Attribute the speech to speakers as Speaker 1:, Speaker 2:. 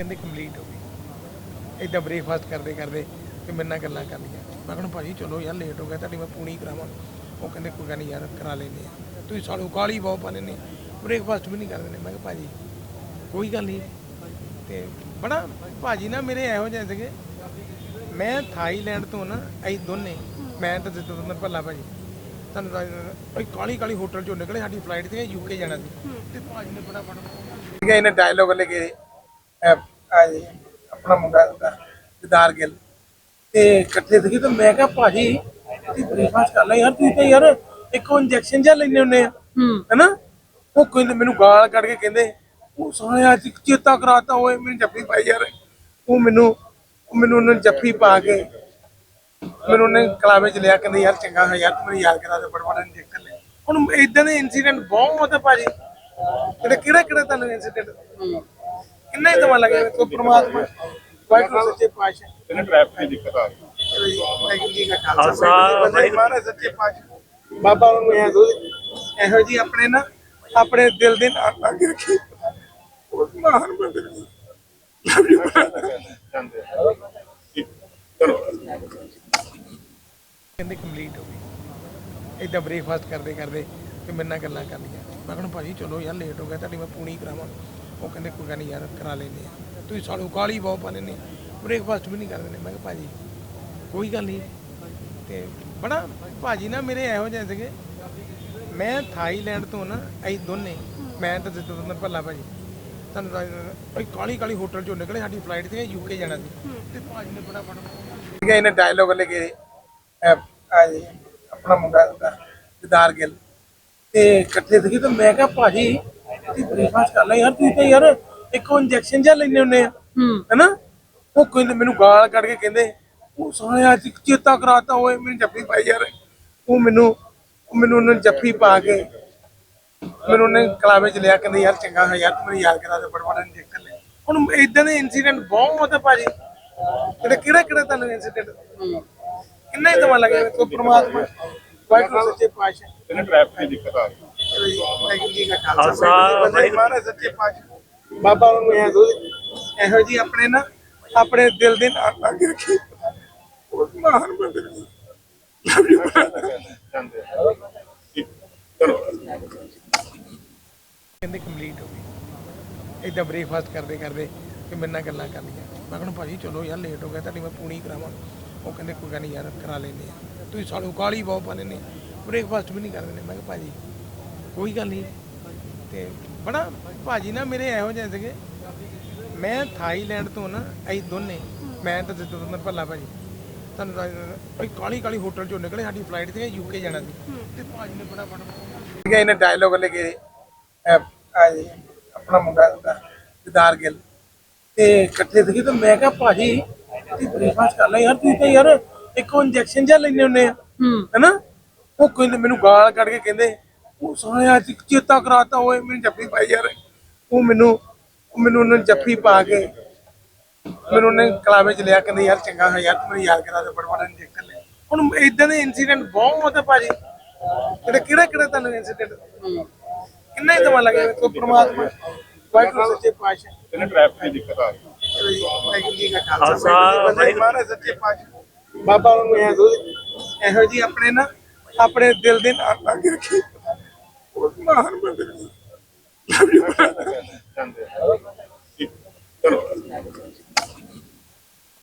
Speaker 1: ਕਹਿੰਦੇ ਕੰਪਲੀਟ ਹੋ ਗਈ। ਇਦਾਂ ਬ੍ਰੇਕਫਾਸਟ ਕਰਦੇ ਕਰਦੇ ਤੇ ਮੇਰੇ ਨਾਲ ਗੱਲਾਂ ਕਰ ਲਈਆਂ। ਮੈਂ ਕਹਿੰਦਾ ਭਾਜੀ ਚਲੋ ਯਾਰ ਲੇਟ ਹੋ ਗਿਆ ਤੁਹਾਡੀ ਮੈਂ ਪੂਣੀ ਕਰਾਵਾਂ। ਉਹ ਕਹਿੰਦੇ ਕੋਈ ਗੱਲ ਨਹੀਂ ਯਾਰ ਕਰਾ ਲੈਂਦੇ ਆ। ਤੁਸੀਂ ਸਾਨੂੰ ਕਾਲੀ ਬਹੁਤ ਪਾਣੇ ਨੇ ਬ੍ਰੇਕਫਾਸਟ ਵੀ ਨਹੀਂ ਕਰਦੇ ਨੇ ਮੈਂ ਕਿਹਾ ਭਾਜੀ ਕੋਈ ਗੱਲ ਨਹੀਂ ਤੇ ਬੜਾ ਭਾਜੀ ਨਾ ਮੇਰੇ ਇਹੋ ਜਿਹੇ ਸੀਗੇ। ਮੈਂ ਥਾਈਲੈਂਡ ਤੋਂ ਨਾ ਅਸੀਂ ਦੋਨੇ ਮੈਂ ਤਾਂ ਜਤਿੰਦਰ ਭੱਲਾ ਭਾਜੀ ਤੁਹਾਨੂੰ ਦੱਸ ਦਿੰਦਾ, ਅਸੀਂ ਕਾਲੀ ਕਾਲੀ ਹੋਟਲ ਚੋਂ ਨਿਕਲੇ ਸਾਡੀ ਫਲਾਈਟ ਤੇ ਯੂਕੇ ਜਾਣਾ ਸੀ। ਤੇ ਭਾਜੀ ਨੇ ਬੜਾ ਬੜਾ ਠੀਕ ਹੈ ਇਹਨੇ ਡਾਇਲੋਗ ਲੈ ਕੇ ਆ ਜੀ ਆਪਣਾ ਮੁੰਡਾ ਹੁੰਦਾ ਜਦਾਰ ਗਿੱਲ। ਤੇ ਇਕੱਠੇ ਸੀਗੇ ਤੇ ਮੈਂ ਕਿਹਾ ਭਾਜੀ ਤੁਸੀਂ ਬ੍ਰੇਕਫਾਸਟ ਕਰ ਲੈ ਯਾਰ ਤੁਸੀਂ ਤਾਂ ਯਾਰ ਇੱਕੋ ਇੰਜੈਕਸ਼ਨ ਜਿਹਾ ਲੈਣੇ ਹੁੰਦੇ ਆ ਹੈਨਾ? ਉਹ ਕਹਿੰਦੇ ਮੈਨੂੰ ਗਾਲ ਕੱਢ ਕੇ ਕਹਿੰਦੇ ਉਹ ਸਾਲਿਆ ਅੱਜ ਚੇਤਾ ਕਰਾਤਾ ਓਏ ਮੈਨੂੰ ਜੱਫੀ ਪਾਈ ਯਾਰ। ਉਹ ਮੈਨੂੰ ਮੈਨੂੰ ਉਹਨੇ ਜੱਫੀ ਪਾ ਕੇ ਮੈਨੂੰ ਉਹਨੇ ਕਲਾਵੇ ਚ ਲਿਆ ਕਹਿੰਦੇ ਯਾਰ ਚੰਗਾ ਹੈ ਯਾਰ ਤੂੰ ਯਾਦ ਕਰਾ ਦੇ ਬੜਾ ਬੜਾ ਇੰਜੈਕਸ਼ਨ ਲੈ। ਹੁਣ ਇਦਾਂ ਦੇ ਇਨਸੀਡੈਂਟ ਬਹੁਤ ਆ ਭਾਜੀ। ਕਿਹੜਾ ਕਿਹੜਾ ਕਿਹੜਾ ਤੁਹਾਨੂੰ ਇਨਸੀਡੈਂਟ ਕਿੰਨਾ ਹੀ ਦਵਾ ਲੱਗੇ ਕੋ ਪ੍ਰਮਾਤਮਾ? ਵਾਹਿਗੁਰੂ ਸੱਚੇ ਪਾਤਸ਼ਾਹ
Speaker 2: ਇਹਨਾਂ ਟ੍ਰੈਫਿਕ ਦੀ ਦਿੱਕਤ ਆ ਰਹੀ
Speaker 1: ਵਾਹਿਗੁਰੂ ਜੀ ਕਾ ਖਾਲਸਾ। ਕੀ। ਮਹਾਰਾਜ ਸੱਚੇ ਪਾਤਸ਼ਾਹ। ਬਾਬਾ ਨੂੰ ਇਹ ਦੋ ਇਹੋ ਜੀ ਆਪਣੇ ਨਾ ਆਪਣੇ ਦਿਲ ਦੇ ਨਾਲ ਲੱਗ ਰੱਖੀ। ਉਹ ਮਹਾਨ ਬੰਦੇ ਨੇ ਕਹਿੰਦੇ ਕੰਪਲੀਟ ਹੋ ਗਈ। ਇਦਾਂ ਬ੍ਰੇਕਫਾਸਟ ਕਰਦੇ ਕਰਦੇ ਤੇ ਮੇਰੇ ਨਾਲ ਗੱਲਾਂ ਕਰ ਲਈਆਂ। ਮੈਂ ਕਹਿੰਦਾ ਭਾਜੀ ਚਲੋ ਯਾਰ ਲੇਟ ਹੋ ਗਿਆ ਤੁਹਾਡੀ ਮੈਂ ਪੂਣੀ ਕਰਾਵਾਂ। ਉਹ ਕਹਿੰਦੇ ਕੋਈ ਗੱਲ ਨਹੀਂ ਯਾਰ, ਕਰਾ ਲੈਂਦੇ ਆ। ਤੁਸੀਂ ਸਾਨੂੰ ਕਾਲੀ ਬਹੁਤ ਪਾਣੇ ਨੇ। ਬ੍ਰੇਕਫਾਸਟ ਵੀ ਨਹੀਂ ਕਰਦੇ ਨੇ। ਮੈਂ ਕਿਹਾ ਭਾਜੀ, ਕੋਈ ਗੱਲ ਨਹੀਂ। ਤੇ ਬੜਾ ਭਾਜੀ ਨਾ ਮੇਰੇ ਇਹੋ ਜਿਹੇ ਸੀਗੇ। ਮੈਂ ਥਾਈਲੈਂਡ ਤੋਂ ਨਾ, ਅਸੀਂ ਦੋਨੇ, ਮੈਂ ਤੇ ਜਤਿੰਦਰ ਭੱਲਾ ਭਾਜੀ ਤੁਹਾਨੂੰ ਦੱਸ ਕਾਲੀ ਕਾਲੀ ਹੋਟਲ ਚੋਂ ਨਿਕਲੇ, ਸਾਡੀ ਫਲਾਈਟ ਤੇ ਯੂਕੇ ਜਾਣਾ ਸੀ। ਤੇ ਭਾਜੀ ਨੇ ਬੜਾ ਬੜਾ ਠੀਕ ਹੈ, ਇਹਨੇ ਡਾਇਲੋਗ ਲੈ ਕੇ ਆ ਜੀ, ਆਪਣਾ ਮੁੰਡਾ ਹੁੰਦਾ ਜਦਾਰ ਗਿੱਲ। ਤੇ ਇਕੱਠੇ ਸੀਗੇ ਤੇ ਮੈਂ ਕਿਹਾ ਭਾਜੀ ਤੁਸੀਂ ਬ੍ਰੇਕਫਾਸਟ ਕਰ ਲੈ ਯਾਰ ਤੁਸੀਂ ਤਾਂ ਯਾਰ ਇੱਕੋ ਇੰਜੈਕਸ਼ਨ ਜਿਹਾ ਲੈਣੇ ਹੁੰਦੇ ਆ। ਹੈਨਾ? ਉਹ ਕਹਿੰਦੇ ਮੈਨੂੰ ਗਾਲ ਕੱਢ ਕੇ ਕਹਿੰਦੇ ਉਹ ਸਾਲਿਆ ਅੱਜ ਚੇਤਾ ਕਰਾਤਾ ਓਏ ਮੈਨੂੰ ਜੱਫੀ ਪਾਈ ਯਾਰ। ਉਹ ਮੈਨੂੰ ਮੈਨੂੰ ਉਹਨੇ ਜੱਫੀ ਪਾ ਕੇ ਮੈਨੂੰ ਉਹਨੇ ਕਲਾਵੇ ਚ ਲਿਆ ਕਹਿੰਦੇ ਯਾਰ ਚੰਗਾ ਹੈ ਯਾਰ ਤੂੰ ਮੈਨੂੰ ਯਾਦ ਕਰਾ ਦੇ ਬੜਾ ਬੜਾ ਇੰਜੈਕਸ਼ਨ ਲੈ। ਹੁਣ ਇਦਾਂ ਦੇ ਇਨਸੀਡੈਂਟ ਬਹੁਤ ਆ ਭਾਜੀ। ਕਿਹੜਾ ਕਿਹੜਾ ਕਿਹੜਾ ਤੁਹਾਨੂੰ ਇਨਸੀਡੈਂਟ ਕਿੰਨਾ ਹੀ ਦਵਾ ਲੱਗੇ ਕੋ ਪ੍ਰਮਾਤਮਾ। ਵਾਹਿਗੁਰੂ ਸੱਚੇ ਪਾਤਸ਼ਾਹ।
Speaker 2: ਇਹਨਾਂ ਟ੍ਰੈਫਿਕ ਦੀ ਦਿੱਕਤ ਆ ਰਹੀ
Speaker 1: ਵਾਹਿਗੁਰੂ ਜੀ ਕਾ ਖਾਲਸਾ ਵਾਹਿਗੁਰੂ ਜੀ ਕੀ ਫਤਿਹ। ਮਹਾਰਾਜ ਸੱਚੇ ਪਾਤਸ਼ਾਹ ਬਾਬਾ ਨੂੰ ਇਹ ਦੋ ਇਹੋ ਜੀ ਆਪਣੇ ਨਾ ਆਪਣੇ ਦਿਲ ਦੇ ਨਾਲ ਲੱਗ ਰੱਖੀ। ਉਹ ਮਹਾਨ ਬੰਦੇ ਨੇ ਲਵ ਯੂ
Speaker 2: ਜਾਂਦੇ ਆ। ਠੀਕ, ਚਲੋ
Speaker 1: ਕਹਿੰਦੇ ਕੰਪਲੀਟ ਹੋ ਗਈ। ਇਦਾਂ ਬ੍ਰੇਕਫਾਸਟ ਕਰਦੇ ਕਰਦੇ ਤੇ ਮੇਰੇ ਨਾਲ ਗੱਲਾਂ ਕਰ ਲਈਆਂ ਮੈਂ ਕਹਿੰਦਾ ਭਾਜੀ ਚਲੋ ਯਾਰ ਲੇਟ ਹੋ ਗਿਆ ਤੁਹਾਡੀ ਮੈਂ ਪੂਣੀ ਕਰਾਵਾਂ। ਉਹ ਕਹਿੰਦੇ ਕੋਈ ਗੱਲ ਨਹੀਂ ਯਾਰ ਕਰਾ ਲੈਂਦੇ ਆ। ਤੁਸੀਂ ਸਾਨੂੰ ਕਾਲੀ ਬਹੁਤ ਪਾਣੇ ਨੇ। ਬ੍ਰੇਕਫਾਸਟ ਵੀ ਨਹੀਂ ਕਰਦੇ ਨੇ। ਮੈਂ ਕਿਹਾ ਭਾਜੀ ਕੋਈ ਗੱਲ ਨਹੀਂ। ਤੇ ਬੜਾ ਭਾਜੀ ਨਾ ਮੇਰੇ ਇਹੋ ਜਿਹੇ ਸੀਗੇ। ਮੈਂ ਥਾਈਲੈਂਡ ਤੋਂ ਨਾ ਅਸੀਂ ਦੋਨੇ ਮੈਂ ਤੇ ਜਤਿੰਦਰ ਭੱਲਾ ਭਾਜੀ ਤੁਹਾਨੂੰ ਕਾਲੀ ਕਾਲੀ ਹੋਟਲ ਚੋਂ ਨਿਕਲੇ ਸਾਡੀ ਫਲਾਈਟ ਤੇ ਯੂਕੇ ਜਾਣਾ ਸੀ। ਤੇ ਭਾਜੀ ਨੇ ਬੜਾ ਬੜਾ ਠੀਕ ਹੈ ਇਹਨੇ ਡਾਇਲੋਗ ਲੈ ਕੇ ਆਪਣਾ ਮੁੰਡਾ ਹੁੰਦਾ ਜਦਾਰ ਗਿੱਲ। ਤੇ ਇਕੱਠੇ ਸੀਗੇ ਤੇ ਮੈਂ ਕਿਹਾ ਭਾਜੀ ਤੁਸੀਂ ਬ੍ਰੇਕਫਾਸਟ ਕਰ ਲੈ ਯਾਰ ਤੁਸੀਂ ਤਾਂ ਯਾਰ ਇੱਕੋ ਇੰਜੈਕਸ਼ਨ ਜਿਹਾ ਲੈਣੇ ਹੁੰਦੇ ਆ ਹੈਨਾ? ਉਹ ਕਹਿੰਦੇ ਮੈਨੂੰ ਗਾਲ ਕੱਢ ਕੇ ਕਹਿੰਦੇ ਉਹ ਸਾਲਿਆ ਚੇਤਾ ਕਰਾਤਾ ਓਏ ਮੈਨੂੰ ਜੱਫੀ ਪਾਈ ਯਾਰ ਉਹ ਮੈਨੂੰ ਉਹ ਮੈਨੂੰ ਉਹਨੇ ਜੱਫੀ ਪਾ ਕੇ ਮੈਨੂੰ ਉਹਨੇ ਕਲਾਵੇ ਚ ਲਿਆ ਕਹਿੰਦੇ ਯਾਰ ਚੰਗਾ ਹੈ ਯਾਰ ਤੂੰ ਮੈਨੂੰ ਯਾਦ ਕਰਾ ਦੇ ਬੜਾ ਬੜਾ ਇੰਜੈਕਸ਼ਨ ਲੈ। ਹੁਣ ਇਦਾਂ ਦੇ ਇਨਸੀਡੈਂਟ ਬਹੁਤ ਆ ਭਾਜੀ। ਕਿਹੜਾ ਕਿਹੜਾ ਕਿਹੜਾ ਤੁਹਾਨੂੰ ਇਨਸੀਡੈਂਟ ਕਿੰਨਾ ਹੀ ਲੱਗੇ ਕੋ ਪ੍ਰਮਾਤਮਾ ਵਾਹਿਗੁਰੂ ਸੱਚੇ ਪਾਤਸ਼ਾਹ।
Speaker 2: ਇਹਨਾਂ ਟ੍ਰੈਫਿਕ ਦੀ ਦਿੱਕਤ ਆ ਰਹੀ
Speaker 1: ਵਾਹਿਗੁਰੂ ਜੀ ਖਾਲਸਾ। ਮਹਾਰਾਜ ਸੱਚੇ ਪਾਤਸ਼ਾਹ ਬਾਬਾ ਨੂੰ ਇਹੋ ਜੀ ਆਪਣੇ ਨਾ ਆਪਣੇ ਦਿਲ ਦੇ ਨਾਲ ਲੱਗ ਰੱਖੀ। ਉਹ ਮਹਾਨ ਬੰਦੇ